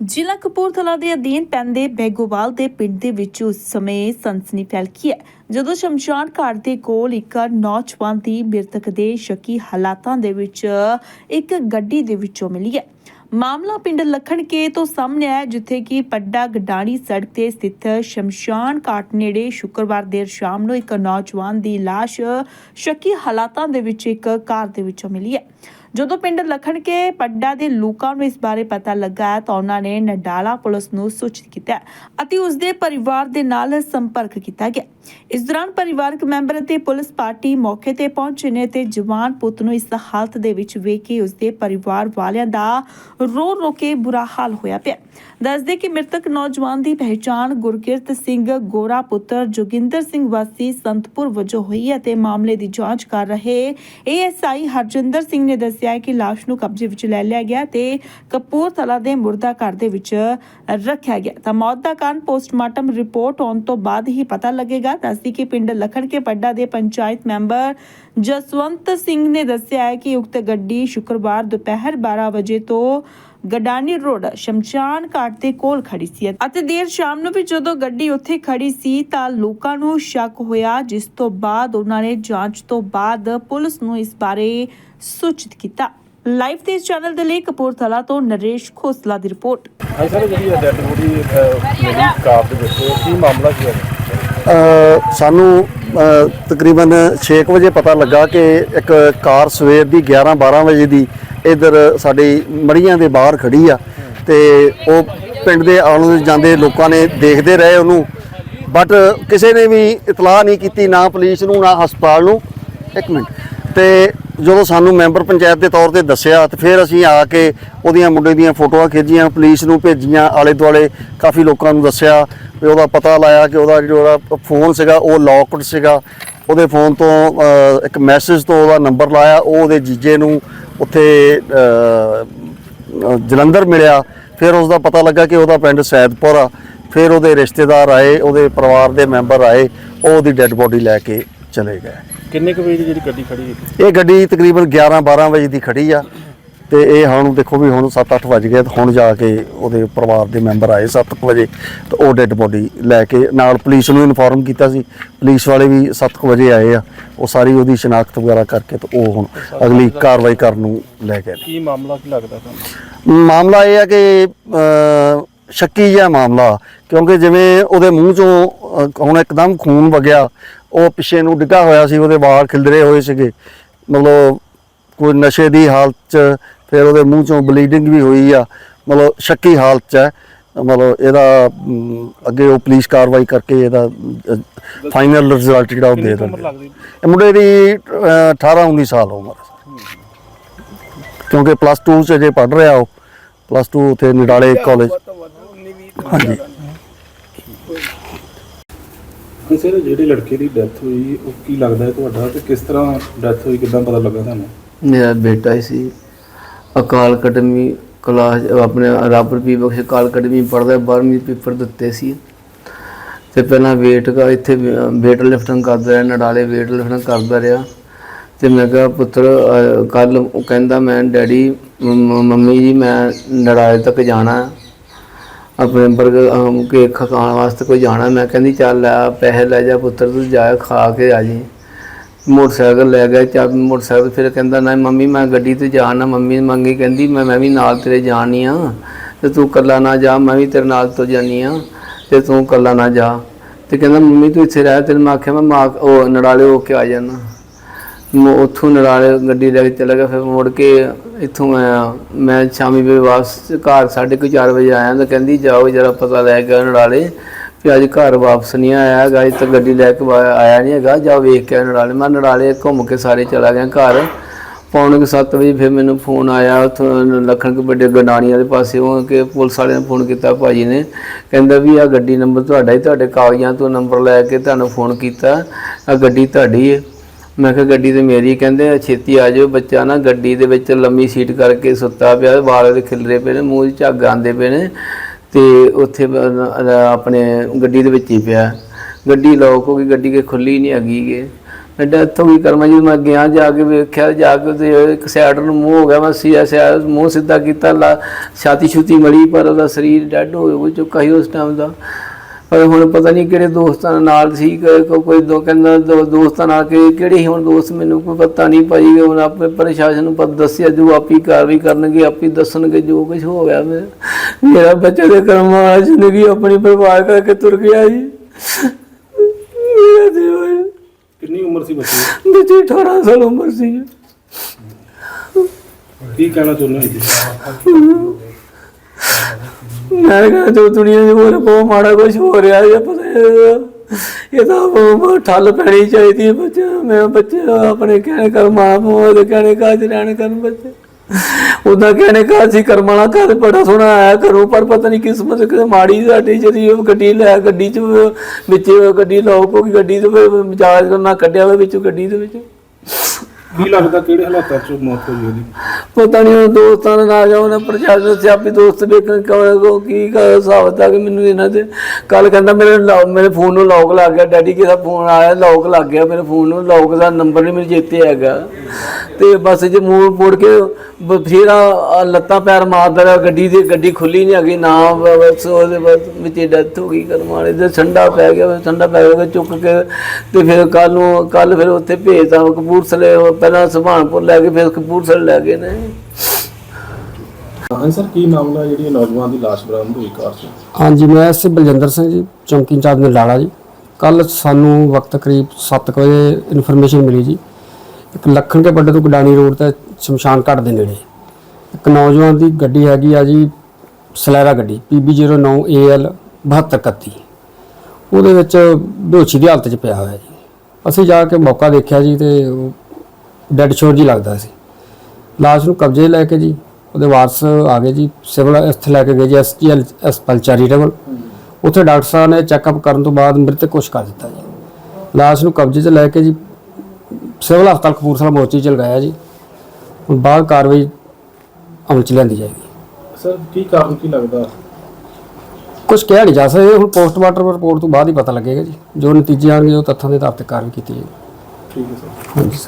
ਜ਼ਿਲ੍ਹਾ ਕਪੂਰਥਲਾ ਦੇ ਅਧੀਨ ਪੈਂਦੇ ਬੈਗੋਵਾਲ ਦੇ ਪਿੰਡ ਦੇ ਵਿੱਚ ਉਸ ਸਮੇਂ ਸਨਸਨੀ ਫੈਲਕੀ ਹੈ ਜਦੋਂ ਸ਼ਮਸ਼ਾਨ ਘਾਟ ਦੇ ਕੋਲ ਇੱਕ ਨੌਜਵਾਨ ਦੀ ਮ੍ਰਿਤਕ ਦੇ ਸ਼ੱਕੀ ਹਾਲਾਤਾਂ ਦੇ ਵਿੱਚ ਇੱਕ ਗੱਡੀ ਦੇ ਵਿੱਚੋਂ ਮਿਲੀ ਹੈ। ਮਾਮਲਾ ਪਿੰਡ ਲਖਣਕੇ ਤੋਂ ਸਾਹਮਣੇ ਆਇਆ ਹੈ, ਜਿੱਥੇ ਕਿ ਪੱਡਾ ਗਡਾਣੀ ਸੜਕ ਤੇ ਸਥਿਤ ਸ਼ਮਸ਼ਾਨ ਘਾਟ ਨੇੜੇ ਸ਼ੁੱਕਰਵਾਰ ਦੇਰ ਸ਼ਾਮ ਨੂੰ ਇੱਕ ਨੌਜਵਾਨ ਦੀ ਲਾਸ਼ ਸ਼ੱਕੀ ਹਾਲਾਤਾਂ ਦੇ ਵਿੱਚ ਇੱਕ ਕਾਰ ਦੇ ਵਿੱਚੋਂ ਮਿਲੀ ਹੈ। ਜਦੋਂ ਪਿੰਡ ਲਖਣਕੇ ਪੱਡਾ ਦੇ ਲੋਕਾਂ ਨੂੰ ਇਸ ਬਾਰੇ ਪਤਾ ਲੱਗਾ ਹੈ ਤਾਂ ਉਹਨਾਂ ਨੇ ਨਡਾਲਾ ਪੁਲਿਸ ਨੂੰ ਸੂਚਿਤ ਕੀਤਾ ਅਤੇ ਉਸ ਦੇ ਪਰਿਵਾਰ ਦੇ ਨਾਲ ਸੰਪਰਕ ਕੀਤਾ ਗਿਆ। ਇਸ ਦੌਰਾਨ ਪਰਿਵਾਰਕ ਮੈਂਬਰ ਅਤੇ ਪੁਲਿਸ ਪਾਰਟੀ ਮੌਕੇ ਤੇ ਪਹੁੰਚੇ ਨੇ ਤੇ ਜਵਾਨ ਪੁੱਤ ਨੂੰ ਇਸ ਹਾਲਤ ਦੇ ਵਿੱਚ ਵੇਖ ਕੇ ਉਸ ਦੇ ਪਰਿਵਾਰ ਵਾਲਿਆਂ ਦਾ ਰੋ ਰੋ ਕੇ ਬੁਰਾ ਹਾਲ ਹੋਇਆ ਪਿਆ। ਦੱਸਦੇ ਕਿ ਮ੍ਰਿਤਕ ਨੌਜਵਾਨ ਦੀ ਪਹਿਚਾਣ ਗੁਰਕਿਰਤ ਸਿੰਘ ਗੋਰਾ ਪੁੱਤਰ ਜੋਗਿੰਦਰ ਸਿੰਘ ਵਾਸੀ ਸੰਤਪੁਰ ਵਜੋਂ ਹੋਈ ਹੈ ਤੇ ਮਾਮਲੇ ਦੀ ਜਾਂਚ ਕਰ ਰਹੇ ਏਐਸਆਈ ਹਰਜਿੰਦਰ ਸਿੰਘ ਨੇ ਦੱਸਿਆ ਕਿ ਲਾਸ਼ ਨੂੰ ਕਬਜ਼ੇ ਵਿੱਚ ਲੈ ਲਿਆ ਗਿਆ ਤੇ ਕਪੂਰਥਲਾ ਦੇ ਮੁਰਦਾ ਘਰ ਦੇ ਵਿੱਚ ਰੱਖਿਆ ਗਿਆ। ਤਾਂ ਮੌਤ ਦਾ ਕਾਰਨ ਪੋਸਟਮਾਰਟਮ ਰਿਪੋਰਟ ਆਉਣ ਤੋਂ ਬਾਅਦ ਹੀ ਪਤਾ ਲੱਗੇਗਾ ਦੱਸਦੀ ਕਿ ਪਿੰਡ ਲਖਣਕੇ ਪੱਡਾ ਦੇ ਪੰਚਾਇਤ ਮੈਂਬਰ ਜਸਵੰਤ ਸਿੰਘ ਨੇ ਦੱਸਿਆ ਹੈ ਕਿ ਉਕਤ ਗੱਡੀ ਸ਼ੁੱਕਰਵਾਰ ਦੁਪਹਿਰ 12 ਵਜੇ ਤੋਂ ਗਡਾਨੀ ਰੋਡ, ਸ਼ਮਸ਼ਾਨ ਘਾਟ ਦੇ ਕੋਲ ਖੜੀ ਸੀ ਅਤੇ ਦੇਰ ਸ਼ਾਮ ਨੂੰ ਵੀ ਜਦੋਂ ਗੱਡੀ ਉੱਥੇ ਖੜੀ ਸੀ ਤਾਂ ਲੋਕਾਂ ਨੂੰ ਸ਼ੱਕ ਹੋਇਆ, ਜਿਸ ਤੋਂ ਬਾਅਦ ਉਹਨਾਂ ਨੇ ਜਾਂਚ ਤੋਂ ਬਾਅਦ ਪੁਲਿਸ ਨੂੰ ਇਸ ਬਾਰੇ ਸੂਚਿਤ ਕੀਤਾ। ਲਾਈਵ ਤੇ ਚੈਨਲ ਦੇ ਲਈ ਕਪੂਰਥਲਾ ਤੋਂ ਨਰੇਸ਼ ਖੋਸਲਾ ਦੀ ਰਿਪੋਰਟ। ਹਾਂ ਸਰ, ਜਿਹੜੀ ਡੈਡ ਬੋਡੀ ਮੇਰੀ ਕਾਰ ਦੇ ਵਿੱਚ ਕੀ ਮਾਮਲਾ ਕੀ ਹੈ? ਸਾਨੂੰ ਅ, ਤਕਰੀਬਨ 6 ਵਜੇ ਪਤਾ ਲੱਗਾ ਕਿ ਇੱਕ ਕਾਰ ਸਵੇਰ ਦੀ 11 12 ਵਜੇ ਦੀ ਇਧਰ ਸਾਡੀ ਮੜੀਆਂ ਦੇ ਬਾਹਰ ਖੜੀ ਆ ਤੇ ਉਹ ਪਿੰਡ ਦੇ ਆਉਣ ਜਾਂਦੇ ਲੋਕਾਂ ਨੇ ਦੇਖਦੇ ਰਹੇ ਉਹਨੂੰ। ਬਟ ਕਿਸੇ ਨੇ ਵੀ ਇਤਲਾਹ ਨਹੀਂ ਕੀਤੀ ਨਾ ਪੁਲਿਸ ਨੂੰ ਨਾ ਹਸਪਤਾਲ ਨੂੰ। ਇੱਕ ਮਿੰਟ। ਤੇ ਜਦੋਂ ਸਾਨੂੰ ਮੈਂਬਰ ਪੰਚਾਇਤ ਦੇ ਤੌਰ ਤੇ ਦੱਸਿਆ ਤੇ ਫਿਰ ਅਸੀਂ ਆ ਕੇ ਉਹਦੀਆਂ ਮੁੰਡੇ ਦੀਆਂ ਫੋਟੋਆਂ ਖਿੱਚੀਆਂ, ਪੁਲਿਸ ਨੂੰ ਭੇਜੀਆਂ ਆਲੇ ਦੁਆਲੇ ਕਾਫੀ ਲੋਕਾਂ ਨੂੰ ਦੱਸਿਆ ਵੀ ਉਹਦਾ ਪਤਾ ਲਾਇਆ ਕਿ ਉਹਦਾ ਜਿਹੜਾ ਫੋਨ ਸੀਗਾ, ਉਹ ਲੌਕਡ ਸੀਗਾ। ਉਹਦੇ ਫੋਨ ਤੋਂ ਇੱਕ ਮੈਸੇਜ ਤੋਂ ਉਹਦਾ ਨੰਬਰ ਲਾਇਆ, ਉਹ ਉਹਦੇ ਜੀਜੇ ਨੂੰ ਉੱਥੇ ਜਲੰਧਰ ਮਿਲਿਆ। ਫਿਰ ਉਸ ਦਾ ਪਤਾ ਲੱਗਾ ਕਿ ਉਹਦਾ ਪਿੰਡ ਸੈਦਪੁਰ ਆ। ਫਿਰ ਉਹਦੇ ਰਿਸ਼ਤੇਦਾਰ ਆਏ, ਉਹਦੇ ਪਰਿਵਾਰ ਦੇ ਮੈਂਬਰ ਆਏ, ਉਹ ਉਹਦੀ ਡੈੱਡ ਬੋਡੀ ਲੈ ਕੇ ਚਲੇ ਗਏ। ਕਿੰਨੇ ਕੁ ਵਜੇ ਦੀ ਜਿਹੜੀ ਗੱਡੀ ਖੜੀ ਹੈ? ਇਹ ਗੱਡੀ ਤਕਰੀਬਨ 11 12 ਵਜੇ ਦੀ ਖੜੀ ਆ ਤੇ ਇਹ ਹੁਣ ਦੇਖੋ ਵੀ ਹੁਣ 7 8 ਵਜ ਗਏ ਤੇ ਹੁਣ ਜਾ ਕੇ ਉਹਦੇ ਪਰਿਵਾਰ ਦੇ ਮੈਂਬਰ ਆਏ 7 ਵਜੇ ਤੇ ਉਹ ਡੈੱਡ ਬੋਡੀ ਲੈ ਕੇ ਨਾਲ ਪੁਲਿਸ ਨੂੰ ਇਨਫੋਰਮ ਕੀਤਾ ਸੀ। ਪੁਲਿਸ ਵਾਲੇ ਵੀ 7 ਵਜੇ ਆਏ ਆ। ਉਹ ਸਾਰੀ ਉਹਦੀ ਸ਼ਨਾਖਤ ਵਗੈਰਾ ਕਰਕੇ ਤੇ ਉਹ ਹੁਣ ਅਗਲੀ ਕਾਰਵਾਈ ਕਰਨ ਨੂੰ ਲੈ ਗਏ ਕੀ ਮਾਮਲਾ ਕੀ ਲੱਗਦਾ ਤੁਹਾਨੂੰ? ਮਾਮਲਾ ਇਹ ਹੈ ਕਿ ਸ਼ੱਕੀ ਜਿਹਾ ਮਾਮਲਾ ਕਿਉਂਕਿ ਜਿਵੇਂ ਉਹਦੇ ਮੂੰਹ ਚੋਂ ਹੁਣ ਇੱਕਦਮ ਖੂਨ ਵਗਿਆ ਉਹ ਪਿੱਛੇ ਨੂੰ ਡਿੱਗਾ ਹੋਇਆ ਸੀ ਉਹਦੇ ਵਾਲ ਖਿਲਰੇ ਹੋਏ ਸੀਗੇ। ਮਤਲਬ ਕੋਈ ਨਸ਼ੇ ਦੀ ਹਾਲਤ ਚ ਫਿਰ ਉਹਦੇ ਮੂੰਹ ਚੋਂ ਬਲੀਡਿੰਗ ਵੀ ਹੋਈ ਆ। ਮਤਲਬ ਸ਼ੱਕੀ ਹਾਲਤ ਚ ਹੈ। ਮਤਲਬ ਇਹਦਾ ਅੱਗੇ ਉਹ ਪੁਲਿਸ ਕਾਰਵਾਈ ਕਰਕੇ ਇਹਦਾ ਫਾਈਨਲ ਰਿਜ਼ਲਟ ਜਿਹੜਾ ਉਹ ਦੇ ਉਮਰ ਲੱਗਦੀ? ਇਹ ਮੁੰਡੇ ਦੀ ਅ, 18 19 ਸਾਲ ਉਮਰ ਹੈ। ਕਿਉਂਕਿ ਪਲੱਸ 2 ਚ ਜੇ ਪੜ ਰਿਹਾ ਉਹ ਪਲੱਸ 2 ਉਥੇ ਨਿਡਾਲੇ ਕਾਲਜ ਹਾਂਜੀ। ਹਾਂ ਸਰ, ਜਿਹੜੀ ਲੜਕੇ ਦੀ ਡੈਥ ਹੋਈ, ਉਹ ਕੀ ਲੱਗਦਾ ਹੈ ਤੁਹਾਡਾ ਤੇ ਕਿਸ ਤਰ੍ਹਾਂ ਡੈਥ ਹੋਈ, ਕਿਦਾਂ ਪਤਾ ਲੱਗਾ ਤੁਹਾਨੂੰ? ਮੇਰਾ ਬੇਟਾ ਹੀ ਸੀ। ਅਕਾਲ ਅਕੈਡਮੀ ਕਲਾਸ, ਆਪਣੇ ਰੱਬ ਵੀ ਬਖਸ਼, ਅਕਾਲ ਅਕੈਡਮੀ ਪੜ੍ਹਦਾ 12ਵੀਂ ਪੇਪਰ ਦਿੱਤੇ ਸੀ। ਤੇ ਪਹਿਲਾਂ weight ਦਾ ਇੱਥੇ weight ਲਿਫਟਿੰਗ ਕਰਦਾ ਰਿਹਾ, ਨਡਾਲੇ weight ਲਿਫਟਿੰਗ ਕਰਦਾ ਰਿਹਾ। ਤੇ ਮੈਂ ਕਿਹਾ, ਪੁੱਤਰ ਕੱਲ ਕਹਿੰਦਾ, ਮੈਂ ਡੈਡੀ ਮੰਮੀ ਜੀ, ਮੈਂ ਨੜਾਲੇ ਤੱਕ ਜਾਣਾ ਆਪਣੇ ਬਰਗਰ ਕੇਕ ਖਾਣ ਵਾਸਤੇ ਕੋਈ ਜਾਣਾ, ਮੈਂ ਕਹਿੰਦੀ ਚੱਲ ਲੈ, ਪੈਸੇ ਲੈ ਜਾ ਪੁੱਤਰ, ਤੂੰ ਜਾ ਖਾ ਕੇ ਆ ਜੀ। ਮੋਟਰਸਾਈਕਲ ਲੈ ਗਿਆ, ਚੱਲ ਮੋਟਰਸਾਈਕਲ, ਫਿਰ ਕਹਿੰਦਾ ਨਾ ਮੰਮੀ, ਮੈਂ ਗੱਡੀ ਤੇ ਜਾਣਾ ਮੰਮੀ ਮੰਗੀ ਕਹਿੰਦੀ, ਮੈਂ ਮੈਂ ਵੀ ਨਾਲ ਤੇਰੇ ਜਾਣੀ ਆ, ਤੇ ਤੂੰ ਇਕੱਲਾ ਨਾ ਜਾ, ਮੈਂ ਵੀ ਤੇਰੇ ਨਾਲ ਤੋਂ ਜਾਨੀ ਆ, ਤੇ ਤੂੰ ਇਕੱਲਾ ਨਾ ਜਾ। ਤੇ ਕਹਿੰਦਾ, ਮੰਮੀ, ਤੂੰ ਇੱਥੇ ਰਹਿ। ਤੇਰੇ ਮੈਂ ਆਖਿਆ, ਮੈਂ ਮਾਂ, ਉਹ, ਨੜਾਲੇ ਹੋ ਕੇ ਆ ਜਾਣਾ ਮੈਂ ਉੱਥੋਂ ਨੜਾਲੇ ਗੱਡੀ ਲੈ ਕੇ ਚਲਾ ਗਿਆ ਫਿਰ ਮੁੜ ਕੇ ਇੱਥੋਂ ਆਇਆ। ਮੈਂ ਸ਼ਾਮੀ ਵੇ ਵਾਪਸ ਘਰ ਸਾਢੇ ਕੁ ਚਾਰ ਵਜੇ ਆਇਆ ਤਾਂ ਕਹਿੰਦੀ, ਜਾਓ ਜਰਾ ਪਤਾ ਲੈ ਕੇ ਆਓ ਨੜਾਲੇ ਵੀ ਅੱਜ ਘਰ ਵਾਪਸ ਨਹੀਂ ਆਇਆ ਹੈਗਾ, ਅੱਜ ਤੱਕ ਗੱਡੀ ਲੈ ਕੇ ਵਾ- ਆਇਆ ਨਹੀਂ ਹੈਗਾ। ਜਾ ਵੇਖ ਕੇ ਆਓ ਨੜਾਲੇ ਮੈਂ ਨੜਾਲੇ ਘੁੰਮ ਕੇ ਸਾਰੇ ਚਲਾ ਗਿਆ ਘਰ। ਪੌਣੇ ਕੁ ਸੱਤ ਵਜੇ ਫਿਰ ਮੈਨੂੰ ਫੋਨ ਆਇਆ ਉੱਥੋਂ ਲੱਖਣ ਕੇ ਵੱਡੇ ਗੰਡਾਣੀ ਵਾਲੇ ਪਾਸੇ। ਉਹ ਕਿ ਪੁਲਿਸ ਵਾਲਿਆਂ ਨੇ ਫੋਨ ਕੀਤਾ ਭਾਜੀ ਨੇ। ਕਹਿੰਦਾ ਵੀ ਆ ਗੱਡੀ ਨੰਬਰ ਤੁਹਾਡਾ ਹੀ, ਤੁਹਾਡੇ ਕਾਗਜ਼ਾਂ ਤੋਂ ਨੰਬਰ ਲੈ ਕੇ ਤੁਹਾਨੂੰ ਫੋਨ ਕੀਤਾ। ਆ ਗੱਡੀ ਤੁਹਾਡੀ ਹੈ ਮੈਂ ਕਿਹਾ ਗੱਡੀ ਤੇ ਮੇਰੀ ਕਹਿੰਦੇ ਛੇਤੀ ਆ ਜਾਓ ਬੱਚਾ ਨਾ, ਗੱਡੀ ਦੇ ਵਿੱਚ ਲੰਮੀ ਸੀਟ ਕਰਕੇ ਸੁੱਤਾ ਪਿਆ, ਵਾਲ ਦੇ ਖਿਲਰੇ ਪਏ ਨੇ, ਮੂੰਹ 'ਚ ਝੱਗ ਆਉਂਦੇ ਪਏ ਨੇ ਤੇ ਉੱਥੇ ਆਪਣੇ ਗੱਡੀ ਦੇ ਵਿੱਚ ਹੀ ਪਿਆ। ਗੱਡੀ ਲੋਕ ਹੋ ਗਈ, ਗੱਡੀ ਕੇ ਖੁੱਲੀ ਨਹੀਂ ਹੈਗੀ ਗੇ। ਡੈਥ ਹੋ ਗਈ ਕਰਮਾ ਜੀ ਮੈਂ ਗਿਆ ਜਾ ਕੇ ਵੇਖਿਆ, ਜਾ ਕੇ ਤੇ ਇੱਕ ਸਾਈਡ ਨੂੰ ਮੂੰਹ ਹੋ ਗਿਆ, ਮੈਂ ਸੀ ਸਿਆ ਮੂੰਹ ਸਿੱਧਾ ਕੀਤਾ, ਲਾ ਛਾਤੀ ਛੁਤੀ ਮੜੀ ਪਰ ਉਹਦਾ ਸਰੀਰ ਡੈਡ ਹੋ ਚੁੱਕਾ ਸੀ ਉਸ ਟਾਈਮ ਦਾ। ਪਰ ਹੁਣ ਪਤਾ ਨਹੀਂ ਕਿਹੜੇ ਦੋਸਤਾਂ ਨਾਲ ਸੀ ਕੋਈ ਦੋ ਕਹਿੰਦਾ ਦੋ ਦੋਸਤਾਂ ਨਾਲ ਕਿ ਕਿਹੜੇ ਹੁਣ ਦੋਸਤ ਮੈਨੂੰ ਕੋਈ ਪਤਾ ਨਹੀਂ ਭਾਈ ਹੁਣ ਆਪੇ ਪ੍ਰਸ਼ਾਸਨ ਨੂੰ ਪਤਾ ਦੱਸਿਆ ਜੋ ਆਪੀ ਕਾਰਵਾਈ ਕਰਨਗੇ ਆਪੀ ਦੱਸਣਗੇ ਜੋ ਕੁਝ ਹੋ ਗਿਆ। ਮੇਰਾ ਬੱਚੇ ਦੇ ਕਰਮਾਂ ਵਾਲਾ ਜ਼ਿੰਦਗੀ ਆਪਣੀ ਬਰਬਾਦ ਕਰਕੇ ਤੁਰ ਗਿਆ ਜੀ। ਮੇਰਾ ਦੇਵਾ ਕਿੰਨੀ ਉਮਰ ਸੀ ਬੱਚੇ ਬੱਚੇ 18 ਸਾਲ ਉਮਰ ਸੀ। ਦੀ? ਕੀ ਕਹਿਣਾ ਚਾਹੁੰਦੇ ਹੋ। ਮੈਂ ਕਹਿੰਦਾ ਜੋ ਦੁਨੀਆ ਦੇ ਹੋਰ ਬਹੁਤ ਮਾੜਾ ਕੁਝ ਹੋ ਰਿਹਾ ਹੈ, ਪਤਾ ਇਹ ਤਾਂ ਠੱਲ ਪੈਣੀ ਚਾਹੀਦੀ ਹੈ ਬੱਚੇ ਮੈਂ ਬੱਚੇ ਆਪਣੇ ਕਹਿਣੇ ਕਰ ਮਾਂ ਪਿਓ ਦੇ ਕਹਿਣੇ ਕਾਜ ਰਹਿਣ ਕਰਨ ਬੱਚੇ। ਉਹਦਾ ਕਹਿਣੇ ਕਾਜ ਸੀ ਕਰਮ ਘਰ ਬੜਾ ਸੋਹਣਾ ਆਇਆ ਘਰੋਂ, ਪਰ ਪਤਾ ਨਹੀਂ ਕਿਸਮਤ ਕਿ ਮਾੜੀ ਸਾਡੀ ਜਿਹੜੀ ਉਹ ਗੱਡੀ ਲੈ, ਗੱਡੀ ਚ ਵਿੱਚ ਗੱਡੀ ਲੋਕ ਹੋ ਗਈ, ਗੱਡੀ ਦੇ ਮਜਾਜ ਕਰਨਾ ਕੱਢਿਆ ਹੋਇਆ ਵਿੱਚ, ਗੱਡੀ ਦੇ ਵਿੱਚ। ਕੀ ਲੱਗਦਾ ਕਿਹੜੇ ਹਾਲਾਤਾਂ 'ਚ ਮੌਤ ਹੋਈ ਉਹਦੀ? ਪਤਾ ਨਹੀਂ ਉਹ ਦੋਸਤਾਂ ਦੇ ਨਾਲ ਜਾ ਉਹਨਾਂ ਪ੍ਰਸ਼ਾਸਨ ਸਿਆਪੀ ਦੋਸਤ ਵੇਖਣ ਕੋ ਕੀ ਹਿਸਾਬ ਤਾਂ ਕਿ ਮੈਨੂੰ ਇਹਨਾਂ ਦੇ ਕੱਲ ਕਹਿੰਦਾ ਮੇਰੇ ਲੌ- ਮੇਰੇ ਫੋਨ ਨੂੰ ਲੌਕ ਲੱਗ ਗਿਆ। ਡੈਡੀ ਕਿਹਦਾ ਫੋਨ ਆਇਆ? ਲੌਕ ਲੱਗ ਗਿਆ ਮੇਰੇ ਫੋਨ ਨੂੰ। ਲੌਕ ਦਾ ਨੰਬਰ ਨਹੀਂ ਮੈਨੂੰ ਚੇਤੇ ਹੈਗਾ। ਤੇ ਬਸ ਜੇ ਮੂੰਹ ਮੋੜ ਕੇ ਬਥੇਰਾ ਆਹ ਲੱਤਾਂ ਪੈਰ ਮਾਰਦਾ ਰਿਹਾ। ਗੱਡੀ ਦੀ, ਗੱਡੀ ਖੁੱਲੀ ਨਹੀਂ ਹੈਗੀ। ਨਾ ਬ- ਬਸ ਉਹਦੇ ਬਸ ਵਿੱਚ ਡੈਥ ਹੋ ਗਈ ਕਰਮ ਵਾਲੇ ਦੇ। ਠੰਡਾ ਪੈ ਗਿਆ, ਠੰਡਾ ਪੈ ਗਿਆ ਚੁੱਕ ਕੇ ਤੇ ਫਿਰ ਕੱਲ ਨੂੰ ਕੱਲ ਫਿਰ ਉੱਥੇ ਭੇਜਤਾ। ਕਪੂਰਥਲੇ ਉਹ ਪਹਿਲਾਂ ਸੁਭਾਨਪੁਰ ਲੈ ਕੇ ਫਿਰ ਕਪੂਰਥਲੇ ਲੈ ਗਏ ਨੇ। ਹਾਂ ਸਰ ਕੀ ਮਾਮਲਾ ਜਿਹੜੀ ਨੌਜਵਾਨ ਦੀ ਲਾਸ਼ ਬਰਾਮਦ ਹੋਈ ਕਾਰ 'ਚ? ਹਾਂਜੀ ਮੈਂ ਐਸ ਬਲਜਿੰਦਰ ਸਿੰਘ ਜੀ ਚੌਂਕੀ ਇੰਚਾਰਜ ਨਲਾਲਾ ਜੀ। ਕੱਲ ਸਾਨੂੰ ਵਕਤ ਕਰੀਬ 7 ਵਜੇ ਇਨਫੋਰਮੇਸ਼ਨ ਮਿਲੀ ਜੀ। ਇੱਕ ਲੱਖਣ ਕੇ ਬੱਡੇ ਤੋਂ ਗਡਾਣੀ ਰੋਡ ਤੇ ਸ਼ਮਸ਼ਾਨ ਘਾਟ ਦੇ ਨੇੜੇ। ਇੱਕ ਨੌਜਵਾਨ ਦੀ ਗੱਡੀ ਹੈਗੀ ਆ ਜੀ ਸਲੈਰਾ ਗੱਡੀ PB09AL 7231 ਉਹਦੇ ਵਿੱਚ ਬੇਹੋਸ਼ੀ ਦੀ ਹਾਲਤ 'ਚ ਪਿਆ ਹੋਇਆ ਜੀ। ਅਸੀਂ ਜਾ ਕੇ ਮੌਕਾ ਦੇਖਿਆ ਜੀ ਤੇ ਡੈੱਡ ਸ਼ੋਰ ਜੀ ਲੱਗਦਾ ਸੀ। ਲਾਸ਼ ਨੂੰ ਕਬਜ਼ੇ ਲੈ ਕੇ ਜੀ ਉਹਦੇ ਵਾਰਸ ਆ ਗਏ ਜੀ ਸਿਵਲ ਇੱਥੇ ਲੈ ਕੇ ਗਏ ਜੀ ਐਸਜੀਐਲ ਹਸਪਤਾਲ ਚੈਰੀਟੇਬਲ। ਉੱਥੇ ਡਾਕਟਰ ਸਾਹਿਬ ਨੇ ਚੈੱਕਅਪ ਕਰਨ ਤੋਂ ਬਾਅਦ ਮ੍ਰਿਤਕ ਘੋਸ਼ਿਤ ਕਰ ਦਿੱਤਾ ਜੀ। ਲਾਸ਼ ਨੂੰ ਕਬਜ਼ੇ 'ਚ ਲੈ ਕੇ ਜੀ ਸਿਵਲ ਹਸਪਤਾਲ ਕਪੂਰਥਲਾ ਮੋਰਚੀ 'ਚ ਲਗਾਇਆ ਜੀ। ਹੁਣ ਬਾਅਦ ਕਾਰਵਾਈ ਅਮਲ 'ਚ ਲਿਆਂਦੀ ਜਾਏਗੀ। ਸਰ ਕੀ ਕਾਰਨ ਕੀ ਲੱਗਦਾ? ਕੁਝ ਕਹਿ ਨਹੀਂ ਜਾ ਸਕਦੇ ਹੁਣ ਪੋਸਟਮਾਰਟਮ ਰਿਪੋਰਟ ਤੋਂ ਬਾਅਦ ਹੀ ਪਤਾ ਲੱਗੇਗਾ ਜੀ। ਜੋ ਨਤੀਜੇ ਆਣਗੇ ਉਹ ਤੱਥਾਂ ਦੇ ਆਧਾਰ ਤੇ ਕਾਰਵਾਈ ਕੀਤੀ ਜਾਏਗੀ। ਠੀਕ ਹੈ ਸਰ। ਹਾਂਜੀ